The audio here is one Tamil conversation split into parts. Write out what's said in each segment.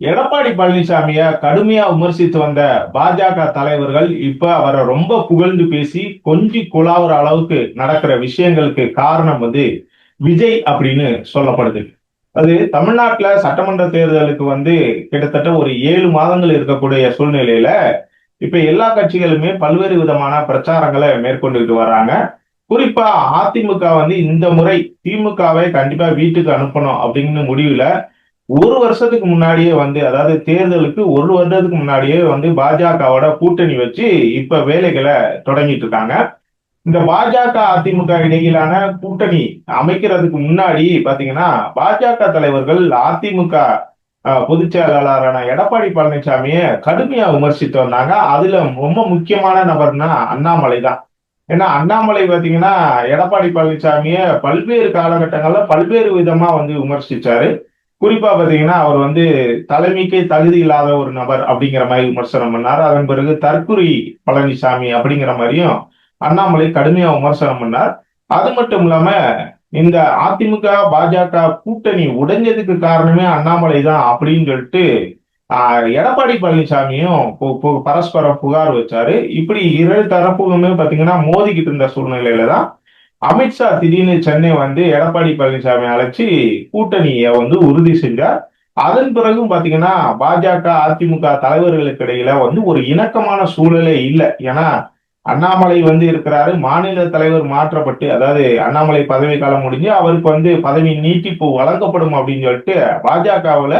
எடப்பாடி பழனிசாமிய கடுமையா விமர்சித்து வந்த பாஜக தலைவர்கள் இப்ப அவரை ரொம்ப புகழ்ந்து பேசி கொஞ்சி குழாவுற அளவுக்கு நடக்கிற விஷயங்களுக்கு காரணம் வந்து விஜய் அப்படின்னு சொல்லப்படுது. அது தமிழ்நாட்டுல சட்டமன்ற தேர்தலுக்கு வந்து கிட்டத்தட்ட ஒரு ஏழு மாதங்கள் இருக்கக்கூடிய சூழ்நிலையில இப்ப எல்லா கட்சிகளுமே பல்வேறு விதமான பிரச்சாரங்களை மேற்கொண்டுட்டு வர்றாங்க. குறிப்பா அதிமுக வந்து இந்த முறை திமுகவை கண்டிப்பா வீட்டுக்கு அனுப்பணும் அப்படின்னு முடிவுல ஒரு வருஷத்துக்கு முன்னாடியே வந்து அதாவது தேர்தலுக்கு ஒரு வருடத்துக்கு முன்னாடியே வந்து பாஜகவோட கூட்டணி வச்சு இப்ப வேலைகளை தொடங்கிட்டு இருக்காங்க. இந்த பாஜக அதிமுக இடையிலான கூட்டணி அமைக்கிறதுக்கு முன்னாடி பாத்தீங்கன்னா பாஜக தலைவர்கள் அதிமுக பொதுச் செயலாளரான எடப்பாடி பழனிசாமியை கடுமையா விமர்சித்து வந்தாங்க. அதுல ரொம்ப முக்கியமான நபர்னா அண்ணாமலை தான். ஏன்னா அண்ணாமலை பாத்தீங்கன்னா எடப்பாடி பழனிசாமியை பல்வேறு காலகட்டங்கள்ல பல்வேறு விதமா வந்து விமர்சிச்சாரு. குறிப்பா பாத்தீங்கன்னா அவர் வந்து தலைமைக்கே தகுதி இல்லாத ஒரு நபர் அப்படிங்கிற மாதிரி விமர்சனம் பண்ணார். அதன் பிறகு தற்குறி பழனிசாமி அப்படிங்கிற மாதிரியும் அண்ணாமலை கடுமையா விமர்சனம் பண்ணார். அது மட்டும் இல்லாம இந்த அதிமுக பாஜக கூட்டணி உடைஞ்சதுக்கு காரணமே அண்ணாமலை தான் அப்படின்னு சொல்லிட்டு எடப்பாடி பழனிசாமியும் பு- பரஸ்பர புகார் வச்சாரு. இப்படி இரு தரப்புமே பாத்தீங்கன்னா மோதிக்கிட்டு இருந்த சூழ்நிலையில தான் அமித்ஷா திடீர்னு சென்னை வந்து எடப்பாடி பழனிசாமி அழைச்சி கூட்டணியை வந்து உறுதி செஞ்சார். அதன் பிறகும் பாத்தீங்கன்னா பாஜக அதிமுக தலைவர்களுக்கு இடையில வந்து ஒரு இணக்கமான சூழலே இல்லை. ஏன்னா அண்ணாமலை வந்து இருக்கிறாரு மாநில தலைவர் மாற்றப்பட்டு அதாவது அண்ணாமலை பதவி காலம் முடிஞ்சு அவருக்கு வந்து பதவி நீட்டிப்பு வழங்கப்படும் அப்படின்னு சொல்லிட்டு பாஜகவுல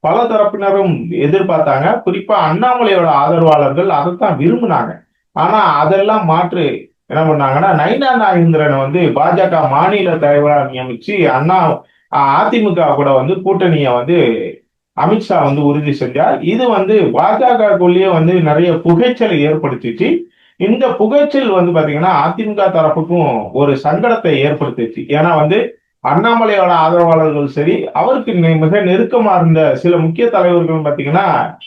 பல தரப்பினரும் எதிர்பார்த்தாங்க. குறிப்பா அண்ணாமலையோட ஆதரவாளர்கள் அதைத்தான் விரும்பினாங்க. ஆனா அதெல்லாம் மாற்று என்ன பண்ணாங்கன்னா நைனா நாகேந்திரனை வந்து பாஜக மாநில தலைவராக நியமிச்சு அண்ணா அதிமுக கூட வந்து கூட்டணியை வந்து அமித்ஷா வந்து உறுதி செஞ்சார். இது வந்து பாஜகக்குள்ளேயே வந்து நிறைய புகைச்சலை ஏற்படுத்திச்சு. இந்த புகைச்சல் வந்து பாத்தீங்கன்னா அதிமுக தரப்புக்கும் ஒரு சங்கடத்தை ஏற்படுத்திச்சு. ஏன்னா வந்து அண்ணாமலையோட ஆதரவாளர்கள் சரி அவருக்கு மிக நெருக்கமா இருந்த சில முக்கிய தலைவர்கள் பாத்தீங்கன்னா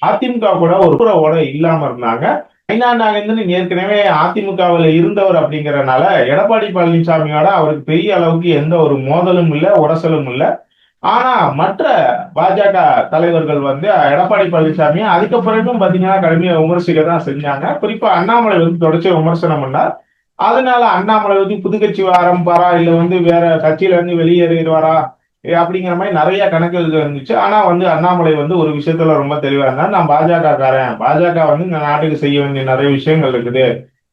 அதிமுக கூட ஒரு புறவோட இல்லாம இருந்தாங்க. ஐநா நாகேந்திரன் ஏற்கனவே அதிமுகவில் இருந்தவர் அப்படிங்கறதுனால எடப்பாடி பழனிசாமியோட அவருக்கு பெரிய அளவுக்கு எந்த ஒரு மோதலும் இல்லை உரசலும் இல்லை. ஆனா மற்ற பாஜக தலைவர்கள் வந்து எடப்பாடி பழனிசாமி அதுக்கப்புறமும் பாத்தீங்கன்னா கடுமையா விமர்சிக்க தான் செஞ்சாங்க. குறிப்பா அண்ணாமலை வந்து தொடர்ச்சி விமர்சனம் பண்ணார். அதனால அண்ணாமலை வந்து புதுக்கட்சி ஆரம்பிப்பாரா? இல்ல வந்து வேற கட்சியில இருந்து வெளியேறிடுவாரா? அப்படிங்கிற மாதிரி நிறைய கணக்குகள் இருந்துச்சு. ஆனா வந்து அண்ணாமலை வந்து ஒரு விஷயத்துல ரொம்ப தெளிவா இருந்தா நான் பாஜக காரன் பாஜக வந்து இந்த நாட்டுக்கு செய்ய வேண்டிய நிறைய விஷயங்கள் இருக்குது.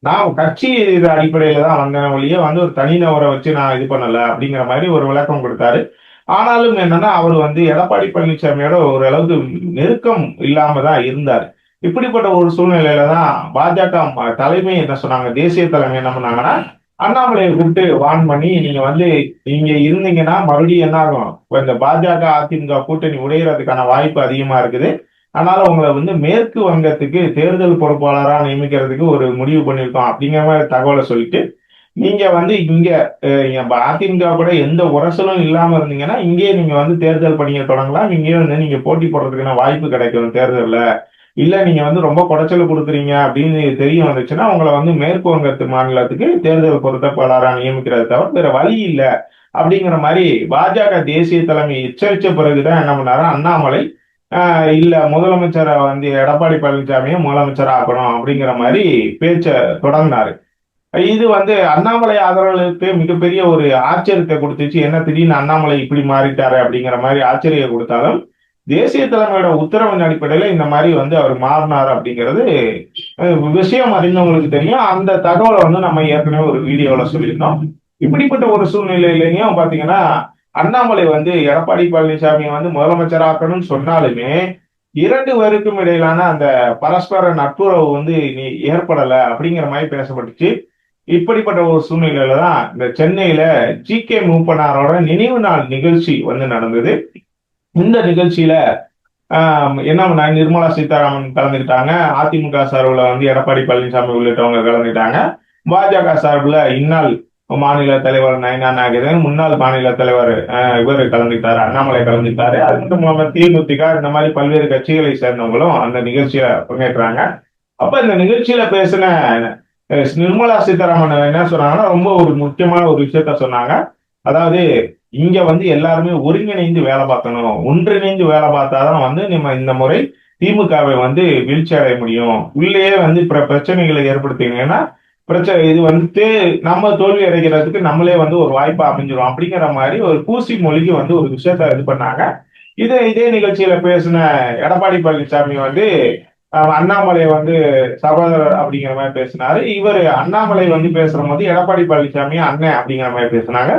நான் கட்சி இது அடிப்படையில தான் வந்தேன் ஒழிய வந்து ஒரு தனிநபரை வச்சு நான் இது பண்ணல அப்படிங்கிற மாதிரி ஒரு விளக்கம் கொடுத்தாரு. ஆனாலும் என்னன்னா அவர் வந்து எடப்பாடி பழனிசாமியோட ஒரு அளவுக்கு நெருக்கம் இல்லாம தான் இருந்தார். இப்படிப்பட்ட ஒரு சூழ்நிலையில தான் பாஜக தலைமை என்ன சொன்னாங்க? தேசிய தலைமை என்ன பண்ணாங்கன்னா அண்ணாமலையை கூப்பிட்டு வான் பண்ணி நீங்க வந்து நீங்க இருந்தீங்கன்னா மறுபடியும் என்ன ஆகும்? இந்த பாஜக அதிமுக கூட்டணி உடையிறதுக்கான வாய்ப்பு அதிகமா இருக்குது. அதனால உங்களை வந்து மேற்கு வங்கத்துக்கு தேர்தல் பொறுப்பாளரா நியமிக்கிறதுக்கு ஒரு முடிவு பண்ணியிருக்கோம் அப்படிங்கிற மாதிரி தகவலை சொல்லிட்டு நீங்க வந்து இங்க அதிமுக கூட எந்த உரசலும் இல்லாம இருந்தீங்கன்னா இங்கேயே நீங்க வந்து தேர்தல் பணியை தொடங்கலாம். இங்கேயே வந்து நீங்க போட்டி போடுறதுக்கான வாய்ப்பு கிடைக்கும் தேர்தலில். இல்ல நீங்க வந்து ரொம்ப குடைச்சல் கொடுக்குறீங்க அப்படின்னு தெரிய வந்துச்சுன்னா உங்களை வந்து மேற்கு வங்கத்து மாநிலத்துக்கு தேர்தல் பொருத்தப்பாளராக நியமிக்கிறத தவிர வேற வழி இல்லை. அப்படிங்கிற மாதிரி பாஜக தேசிய தலைமை எச்சரித்த பிறகுதான் என்ன பண்ணாரு? அண்ணாமலை இல்ல முதலமைச்சரை வந்து எடப்பாடி பழனிசாமியை முதலமைச்சர் ஆக்கணும் அப்படிங்கிற மாதிரி பேச்ச தொடங்கினாரு. இது வந்து அண்ணாமலை ஆதரவாளர்களுக்கு மிகப்பெரிய ஒரு ஆச்சரியத்தை கொடுத்துச்சு. என்ன திடீர்னு அண்ணாமலை இப்படி மாறிட்டாரு அப்படிங்கிற மாதிரி ஆச்சரியம் கொடுத்தாலும் தேசிய தலைமையோட உத்தரவின் அடிப்படையில இந்த மாதிரி வந்து அவர் மாறினார் அப்படிங்கிறது விஷயம் அறிந்தவங்களுக்கு தெரியும். அந்த தகவலை வந்து நம்ம ஏற்கனவே ஒரு வீடியோல சொல்லியிருந்தோம். இப்படிப்பட்ட ஒரு சூழ்நிலையிலையும் பாத்தீங்கன்னா அண்ணாமலை வந்து எடப்பாடி பழனிசாமியை வந்து முதலமைச்சராக்கணும்னு சொன்னாலுமே இரண்டு பேருக்கும் இடையிலான அந்த பரஸ்பர நட்புறவு வந்து இனி ஏற்படல அப்படிங்கிற மாதிரி பேசப்பட்டுச்சு. இப்படிப்பட்ட ஒரு சூழ்நிலையில தான் இந்த சென்னையில ஜி கே மூப்பனாரோட நினைவு நாள் நிகழ்ச்சி வந்து நடந்தது. இந்த நிகழ்ச்சியில ஆஹ், என்ன நிர்மலா சீதாராமன் கலந்துக்கிட்டாங்க. அதிமுக சார்பில் வந்து எடப்பாடி பழனிசாமி உள்ளிட்டவங்க கலந்துக்கிட்டாங்க. பாஜக சார்பில் இந்நாள் மாநில தலைவர் நயனா நாகேந்திரன் முன்னாள் மாநில தலைவர் ஆஹ், இவர் கலந்துக்கிட்டாரு அண்ணாமலை கலந்துக்கிட்டாரு. அது மட்டும் இல்லாம தேமுதிக இந்த மாதிரி பல்வேறு கட்சிகளை சேர்ந்தவங்களும் அந்த நிகழ்ச்சியில பங்கேற்றாங்க. அப்ப இந்த நிகழ்ச்சியில பேசின அஹ், நிர்மலா சீதாராமன் என்ன சொன்னாங்கன்னா ரொம்ப ஒரு முக்கியமான ஒரு விஷயத்த சொன்னாங்க. அதாவது இங்க வந்து எல்லாருமே ஒருங்கிணைந்து வேலை பார்க்கணும். ஒன்றிணைந்து வேலை பார்த்தாதான் வந்து நம்ம இந்த முறை திமுகவை வந்து வீழ்ச்சி அடைய முடியும். உள்ளேயே வந்து பிரச்சனைகளை ஏற்படுத்திங்கன்னா பிரச்சனை இது வந்துட்டு நம்ம தோல்வி அடைகிறதுக்கு நம்மளே வந்து ஒரு வாய்ப்பு அமைஞ்சிரும். அப்படிங்கிற மாதிரி ஒரு பூசி மொழிக்கு வந்து ஒரு விஷயத்த இது பண்ணாங்க. இதே இதே நிகழ்ச்சியில பேசின எடப்பாடி பழனிசாமி வந்து அண்ணாமலை வந்து சகோதரர் அப்படிங்கிற மாதிரி பேசினாரு. இவர் அண்ணாமலை வந்து பேசுற போது எடப்பாடி பழனிசாமி அண்ணன் அப்படிங்கிற மாதிரி பேசினாங்க.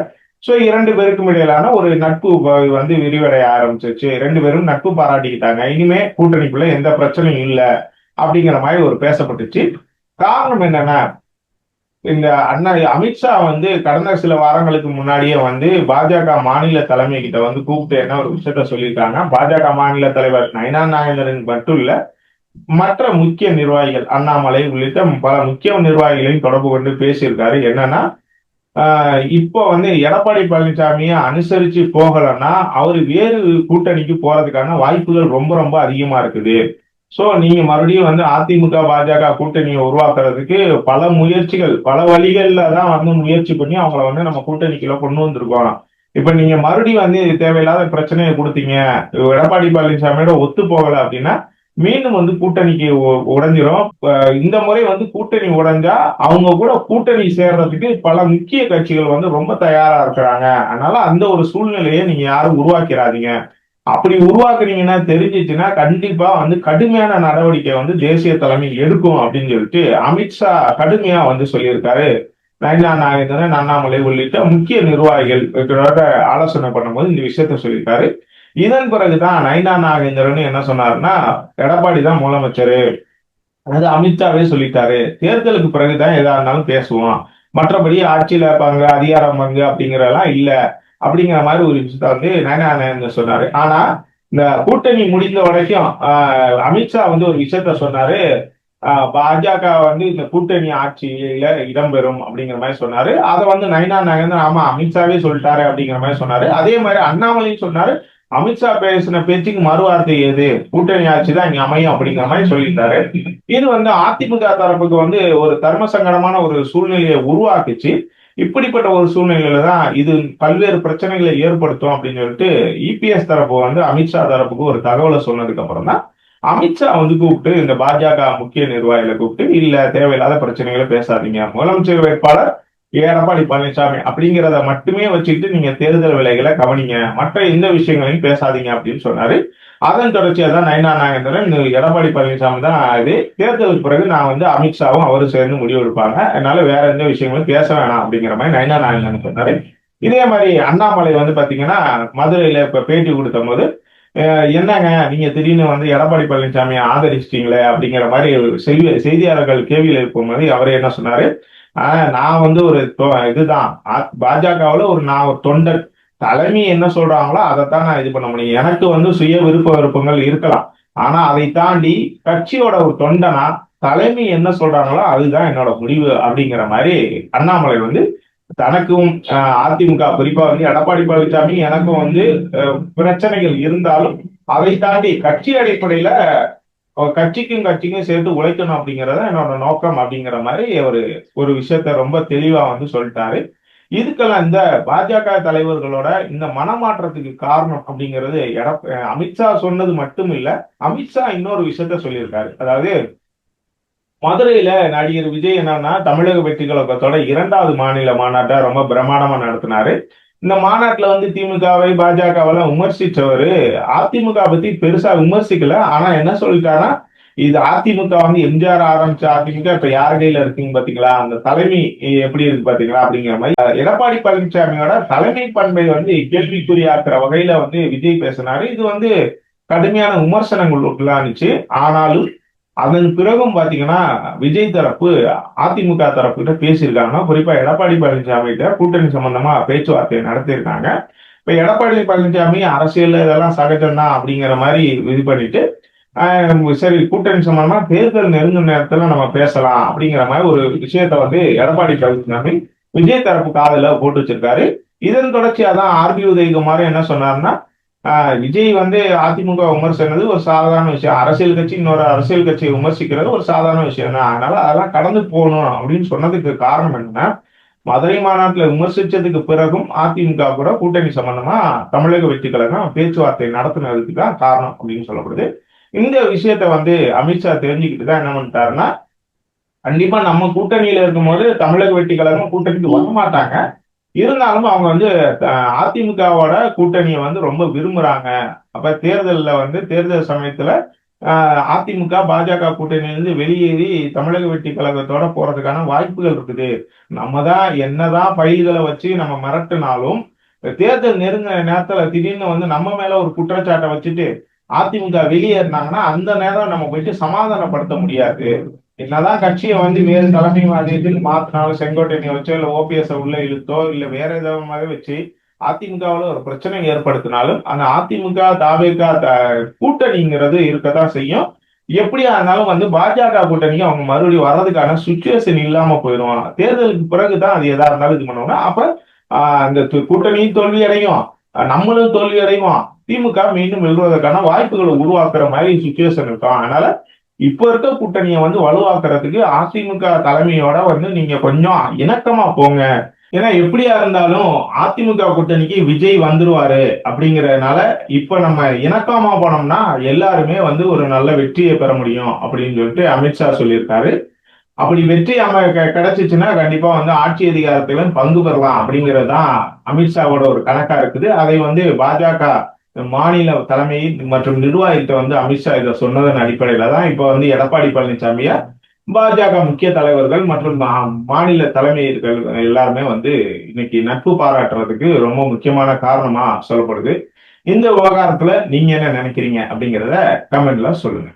சோ இரண்டு பேருக்கும் இடையிலான ஒரு நட்பு வந்து விரிவடைய ஆரம்பிச்சிருச்சு. ரெண்டு பேரும் நட்பு பாராட்டிக்கிட்டாங்க. இனிமே கூட்டணிக்குள்ள எந்த பிரச்சனையும் இல்லை அப்படிங்கிற மாதிரி ஒரு பேசப்பட்டுச்சு. காரணம் என்னன்னா இந்த அண்ணா அமித்ஷா வந்து கடந்த சில வாரங்களுக்கு முன்னாடியே வந்து பாஜக மாநில தலைமை கிட்ட வந்து கூப்பிட்டு என்ன ஒரு விஷயத்த சொல்லியிருக்காங்க பாஜக மாநில தலைவர் நயனா நாகேந்திரன் மட்டும் இல்ல மற்ற முக்கிய நிர்வாகிகள் அண்ணாமலை உள்ளிட்ட பல முக்கிய நிர்வாகிகளையும் தொடர்பு கொண்டு பேசியிருக்காரு. என்னன்னா இப்போ வந்து எடப்பாடி பழனிசாமியை அனுசரிச்சு போகலைன்னா அவர் வேறு கூட்டணிக்கு போறதுக்கான வாய்ப்புகள் ரொம்ப ரொம்ப அதிகமா இருக்குது. ஸோ நீங்க மறுபடியும் வந்து அதிமுக பாஜக கூட்டணியை உருவாக்குறதுக்கு பல முயற்சிகள் பல வழிகள்ல தான் வந்து முயற்சி பண்ணி அவங்கள வந்து நம்ம கூட்டணிக்குள்ள கொண்டு வந்திருக்கோம். இப்ப நீங்க மறுபடியும் வந்து தேவையில்லாத பிரச்சனையை கொடுத்தீங்க. எடப்பாடி பழனிசாமியோட ஒத்து போகல அப்படின்னா மீண்டும் வந்து கூட்டணிக்கு உடைஞ்சிரும். இந்த முறை வந்து கூட்டணி உடைஞ்சா அவங்க கூட கூட்டணி சேர்றதுக்கு பல முக்கிய கட்சிகள் வந்து ரொம்ப தயாரா இருக்கிறாங்க. அதனால அந்த ஒரு சூழ்நிலையை நீங்க யாரும் உருவாக்கிறாதீங்க. அப்படி உருவாக்குறீங்கன்னா தெரிஞ்சிச்சுன்னா கண்டிப்பா வந்து கடுமையான நடவடிக்கை வந்து தேசிய தலைமை எடுக்கும் அப்படின்னு சொல்லிட்டு அமித்ஷா கடுமையா வந்து சொல்லியிருக்காரு. நயனா நாகேந்திரன் அண்ணாமலை உள்ளிட்ட முக்கிய நிர்வாகிகள் ஆலோசனை பண்ணும்போது இந்த விஷயத்த சொல்லியிருக்காரு. இதன் பிறகுதான் நயனா நாகேந்திரன் என்ன சொன்னாருன்னா எடப்பாடி தான் முதலமைச்சர். அது அமித்ஷாவே சொல்லிட்டாரு. தேர்தலுக்கு பிறகுதான் எதா இருந்தாலும் பேசுவோம். மற்றபடி ஆட்சியில பங்கு அதிகாரம் பங்கு அப்படிங்கறதெல்லாம் இல்ல. அப்படிங்கிற மாதிரி ஒரு விஷயத்த வந்து நயனா நாகேந்திரன் சொன்னாரு. ஆனா இந்த கூட்டணி முடிந்த வரைக்கும் ஆஹ், அமித்ஷா வந்து ஒரு விஷயத்த சொன்னாரு. ஆஹ், பாஜக வந்து இந்த கூட்டணி ஆட்சியில இடம்பெறும் அப்படிங்கிற மாதிரி சொன்னாரு. அதை வந்து நயனா நாகேந்திரன் ஆமா அமித்ஷாவே சொல்லிட்டாரு அப்படிங்கிற மாதிரி சொன்னாரு. அதே மாதிரி அண்ணாமலையும் சொன்னாரு. அமித்ஷா பேசின பேச்சுக்கு மறுவார்த்தை எது? கூட்டணி ஆட்சி தான் இங்க அமையும் அப்படிங்கிற மாதிரி சொல்லியிருந்தாரு. இது வந்து அதிமுக தரப்புக்கு வந்து ஒரு தர்ம சங்கடமான ஒரு சூழ்நிலையை உருவாக்குச்சு. இப்படிப்பட்ட ஒரு சூழ்நிலையில தான் இது பல்வேறு பிரச்சனைகளை ஏற்படுத்தும் அப்படின்னு சொல்லிட்டு இபிஎஸ் தரப்பு வந்து அமித்ஷா தரப்புக்கு ஒரு தகவலை சொன்னதுக்கு அப்புறம் தான் அமித்ஷா வந்து கூப்பிட்டு இந்த பாஜக முக்கிய நிர்வாகிகளை கூப்பிட்டு இல்ல தேவையில்லாத பிரச்சனைகளை பேசாதீங்க. முதலமைச்சர் வேட்பாளர் எடப்பாடி பழனிசாமி அப்படிங்கிறத மட்டுமே வச்சுக்கிட்டு நீங்க தேர்தல் விலைகளை கவனிங்க. மற்ற எந்த விஷயங்களையும் பேசாதீங்க அப்படின்னு சொன்னாரு. அதன் தொடர்ச்சியா தான் நயனா நாகேந்திரன் இந்த எடப்பாடி பழனிசாமி தான் இது. தேர்தலுக்கு பிறகு நான் வந்து அமித்ஷாவும் அவரும் சேர்ந்து முடிவெடுப்பாங்க அதனால வேற எந்த விஷயங்களும் பேச வேணாம் அப்படிங்கிற மாதிரி நயனா நாகேந்திரன் சொன்னாரு. இதே மாதிரி அண்ணாமலை வந்து பாத்தீங்கன்னா மதுரையில இப்ப பேட்டி கொடுத்த போது என்னங்க நீங்க திடீர்னு வந்து எடப்பாடி பழனிசாமியை ஆதரிச்சிட்டீங்களே? அப்படிங்கிற மாதிரி செய்தி செய்தியாளர்கள் கேள்வியில் இருக்கும்போது அவர் என்ன சொன்னாரு? ஆஹ் நான் வந்து ஒரு தொ- இதுதான். பாஜகவுல ஒரு நான் ஒரு தொண்டர். தலைமை என்ன சொல்றாங்களோ அதைத்தான் நான் இது பண்ண முடியும். எனக்கு வந்து சுய விருப்ப விருப்பங்கள் இருக்கலாம். ஆனா அதை தாண்டி கட்சியோட ஒரு தொண்டனா தலைமை என்ன சொல்றாங்களோ அதுதான் என்னோட முடிவு அப்படிங்கிற மாதிரி அண்ணாமலை வந்து தனக்கும் ஆஹ், அதிமுக குறிப்பா வந்து எடப்பாடி பழனிசாமி எனக்கும் வந்து பிரச்சனைகள் இருந்தாலும் அதை தாண்டி கட்சி அடிப்படையில கட்சிக்கும் கட்சிக்கும் சேர்த்து உழைக்கணும் அப்படிங்கறத என்னோட நோக்கம் அப்படிங்கிற மாதிரி ஒரு ஒரு விஷயத்த ரொம்ப தெளிவா வந்து சொல்லிட்டாரு. இதுக்கெல்லாம் இந்த பாஜக தலைவர்களோட இந்த மனமாற்றத்துக்கு காரணம் அப்படிங்கிறது எடப் அமித்ஷா சொன்னது மட்டும் இல்ல அமித்ஷா இன்னொரு விஷயத்த சொல்லியிருக்காரு. அதாவது மதுரையில நடிகர் விஜய் என்னன்னா தமிழக வெற்றி கழகத்தோட இரண்டாவது மாநில மாநாட்டை ரொம்ப பிரமாண்டமா நடத்தினாரு. இந்த மாநாட்டுல வந்து திமுகவை பாஜகவெல்லாம் விமர்சிச்சவரு. அதிமுக பத்தி பெருசா விமர்சிக்கல. ஆனா என்ன சொல்லிட்டாருன்னா இது அதிமுக வந்து எம்ஜிஆர் ஆரம்பிச்ச அதிமுக இப்ப யார் கையில இருக்குன்னு பாத்தீங்களா? அந்த தலைமை எப்படி இருக்கு பாத்தீங்களா? அப்படிங்கிற மாதிரி. எடப்பாடி பழனிசாமியோட தலைமை பண்பை வந்து கேள்விக்குறியாக்குற வகையில வந்து விஜய் பேசினாரு. இது வந்து கடுமையான விமர்சனங்கள் உள்ளானுச்சு. ஆனாலும் அதன் பிறகும் பாத்தீங்கன்னா விஜய் தரப்பு அதிமுக தரப்பு கிட்ட பேசியிருக்காங்கன்னா குறிப்பா எடப்பாடி பழனிசாமி கிட்ட கூட்டணி சம்பந்தமா பேச்சுவார்த்தை நடத்தியிருக்காங்க. இப்ப எடப்பாடி பழனிசாமி அரசியல் இதெல்லாம் சகஜம்தான் அப்படிங்கிற மாதிரி இது பண்ணிட்டு ஆஹ் சரி கூட்டணி சம்பந்தமா தேர்தல் நெருங்கும் நேரத்துல நம்ம பேசலாம் அப்படிங்கிற மாதிரி ஒரு விஷயத்த வந்து எடப்பாடி பழனிசாமி விஜய் தரப்பு காதல போட்டு வச்சிருக்காரு. இதன் தொடர்ச்சியா தான் ஆர்பி உதயகுமார் என்ன சொன்னாருன்னா விஜய் வந்து அதிமுக விமர்சனது ஒரு சாதாரண விஷயம். அரசியல் கட்சி இன்னொரு அரசியல் கட்சியை விமர்சிக்கிறது ஒரு சாதாரண விஷயம். தான் அதனால அதெல்லாம் கடந்து போகணும் அப்படின்னு சொன்னதுக்கு காரணம் என்னன்னா மதுரை மாநாட்டில் விமர்சிச்சதுக்கு பிறகும் அதிமுக கூட கூட்டணி சம்பந்தமா தமிழக வெற்றி கழகம் பேச்சுவார்த்தை நடத்தினதுக்கு தான் காரணம் அப்படின்னு சொல்லப்படுது. இந்த விஷயத்த வந்து அமித்ஷா தெரிஞ்சுக்கிட்டு தான் என்ன பண்ணிட்டாருன்னா கண்டிப்பா நம்ம கூட்டணியில இருக்கும்போது தமிழக வெற்றி கழகம் கூட்டணிக்கு வர மாட்டாங்க இருந்தாலும் அவங்க வந்து அதிமுகவோட கூட்டணியை வந்து ரொம்ப விரும்புறாங்க. அப்ப தேர்தலில் வந்து தேர்தல் சமயத்துல அதிமுக பாஜக கூட்டணியிலிருந்து வெளியேறி தமிழக வெட்டி கழகத்தோட போறதுக்கான வாய்ப்புகள் இருக்குது. நம்ம தான் என்னதான் பயில்களை வச்சு நம்ம மிரட்டினாலும் தேர்தல் நெருங்கிற நேரத்துல திடீர்னு வந்து நம்ம மேல ஒரு குற்றச்சாட்டை வச்சுட்டு அதிமுக வெளியேறினாங்கன்னா அந்த நேரம் நம்ம போயிட்டு சமாதானப்படுத்த முடியாது. என்னதான் கட்சியை வந்து வேறு தலைமை மாநிலத்தில் மாத்தினாலும் செங்கோட்டையனை வச்சோ இல்ல ஓபிஎஸ் உள்ள இழுத்தோ இல்ல வேற விதமாக வச்சு அதிமுகவுல ஒரு பிரச்சனை ஏற்படுத்தினாலும் அந்த அதிமுக தாவேக கூட்டணிங்கிறது இருக்கதான் செய்யும். எப்படியா இருந்தாலும் வந்து பாஜக கூட்டணிக்கு அவங்க மறுபடியும் வர்றதுக்கான சுச்சுவேஷன் இல்லாம போயிடும் தேர்தலுக்கு பிறகுதான் அது எதா இருந்தாலும் இது பண்ணுவாங்க. அப்ப ஆஹ், அந்த கூட்டணியும் தோல்வி அடையும் நம்மளும் தோல்வி அடைவோம் திமுக மீண்டும் வெல்வதற்கான வாய்ப்புகளை உருவாக்குற மாதிரி சுச்சுவேஷன் இருக்கும். அதனால இப்ப இருக்க கூட்டணியை வந்து வலுவாக்குறதுக்கு அதிமுக தலைமையோட வந்து நீங்க கொஞ்சம் இணக்கமா போங்க. ஏன்னா எப்படியா இருந்தாலும் அதிமுக கூட்டணிக்கு விஜய் வந்துருவாரு அப்படிங்கறதுனால இப்ப நம்ம இணக்கமா போனோம்னா எல்லாருமே வந்து ஒரு நல்ல வெற்றியை பெற முடியும் அப்படின்னு சொல்லிட்டு அமித்ஷா சொல்லியிருக்காரு. அப்படி வெற்றி அம க- கிடைச்சிச்சுன்னா கண்டிப்பா வந்து ஆட்சி அதிகாரத்திலும் பங்கு பெறலாம் அப்படிங்கிறது தான் அமித்ஷாவோட ஒரு கணக்கா இருக்குது. அதை வந்து பாஜக மாநில தலைமை மற்றும் நிர்வாகிகிட்ட வந்து அமித்ஷா இதை சொன்னதன் அடிப்படையில தான் இப்ப வந்து எடப்பாடி பழனிசாமியா பாஜக முக்கிய தலைவர்கள் மற்றும் மா- மாநில தலைமையர்கள் எல்லாருமே வந்து இன்னைக்கு நட்பு பாராட்டுறதுக்கு ரொம்ப முக்கியமான காரணமா சொல்லப்படுது. இந்த விவகாரத்துல நீங்க என்ன நினைக்கிறீங்க அப்படிங்கிறத கமெண்ட்ல சொல்லுங்க.